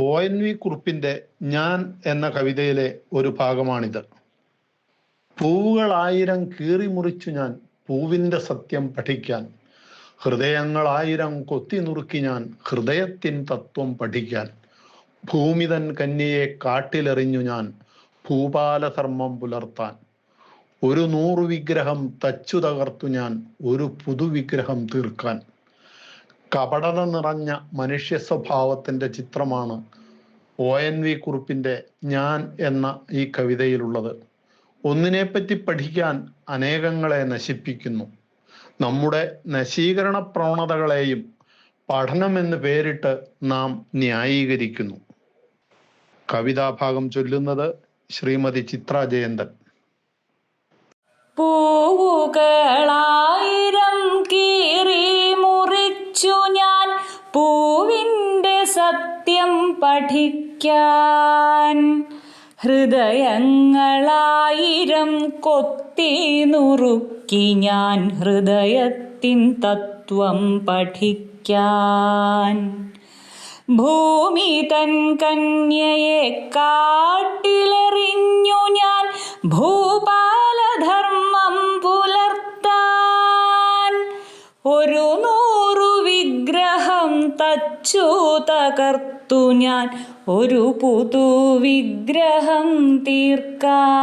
O N V കുറുപ്പിന്റെ ഞാൻ എന്ന കവിതയിലെ ഒരു ഭാഗമാണിത്. പൂവുകളായിരം കീറിമുറിച്ചു ഞാൻ പൂവിന്റെ സത്യം പഠിക്കാൻ. ഹൃദയങ്ങളായിരം കൊത്തി നുറുക്കി ഞാൻ ഹൃദയത്തിൻ തത്വം പഠിക്കാൻ. ഭൂമിതൻ കന്യയെ കാട്ടിലെറിഞ്ഞു ഞാൻ ഭൂപാലധർമ്മം പുലർത്താൻ. ഒരു നൂറു വിഗ്രഹം തച്ചു തകർത്തു ഞാൻ ഒരു പുതുവിഗ്രഹം തീർക്കാൻ. കപടത നിറഞ്ഞ മനുഷ്യ സ്വഭാവത്തിന്റെ ചിത്രമാണ് ഒ എൻ വി കുറുപ്പിന്റെ ഞാൻ എന്ന ഈ കവിതയിലുള്ളത്. ഒന്നിനെപ്പറ്റി പഠിക്കാൻ അനേകങ്ങളെ നശിപ്പിക്കുന്നു. നമ്മുടെ നശീകരണ പ്രവണതകളെയും പഠനമെന്ന് പേരിട്ട് നാം ന്യായീകരിക്കുന്നു. കവിതാഭാഗം ചൊല്ലുന്നത് ശ്രീമതി ചിത്ര ജയന്തൻ പൂവുകളായിരം സത്യം പഠിക്കാൻ ഹൃദയങ്ങളായിരം കൊത്തി നുറുക്കി ഞാൻ ഹൃദയത്തിൻ തത്വം പഠിക്കാൻ. ഭൂമി തൻ കന്യയെ കാട്ടിലെറിഞ്ഞു ഞാൻ ഭൂപാലധർമ്മം പുലർത്താൻ. ഒരു തച്ചു തകർത്തു ഞാൻ. ഒരു പുതു വിഗ്രഹം തീർക്കാൻ.